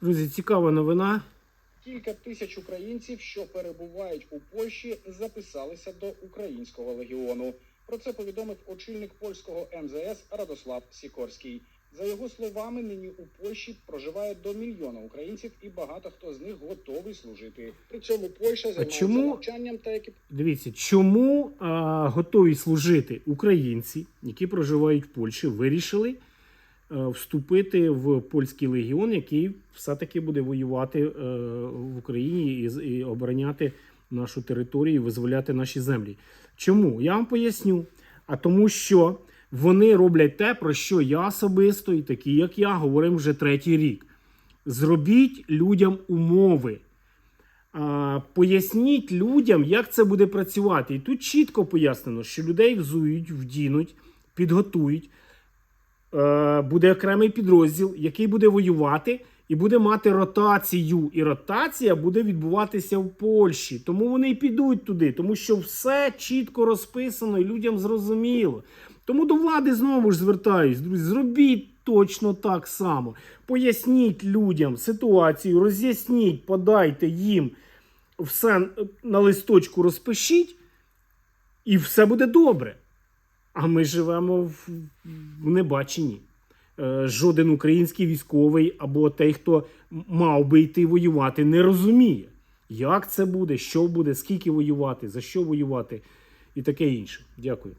Друзі, цікава новина. Кілька тисяч українців, що перебувають у Польщі, записалися до українського легіону. Про це повідомив очільник польського МЗС Радослав Сікорський. За його словами, нині у Польщі проживає до мільйона українців, і багато хто з них готовий служити. При цьому Польща займається чому- навчанням та екіп... Дивіться, чому а, готові служити українці, які проживають в Польщі, вирішили вступити в польський легіон, який все-таки буде воювати е, в Україні і, обороняти нашу територію, визволяти наші землі. Чому? Я вам поясню. А тому, що вони роблять те, про що я особисто і такі, як я, говоримо вже третій рік. Зробіть людям умови. Поясніть людям, як це буде працювати. І тут чітко пояснено, що людей взують, вдінуть, підготують. Е, буде окремий підрозділ, який буде воювати і буде мати ротацію. І ротація буде відбуватися в Польщі. Тому вони і підуть туди, тому що все чітко розписано і людям зрозуміло. Тому до влади знову ж звертаюсь, друзі, зробіть точно так само. Поясніть людям ситуацію, роз'ясніть, подайте їм все на листочку розпишіть, і все буде добре. А ми живемо в, небаченні. Е, Жоден український військовий або той, хто мав би йти воювати, не розуміє, як це буде, що буде, скільки воювати, за що воювати і таке інше. Дякую.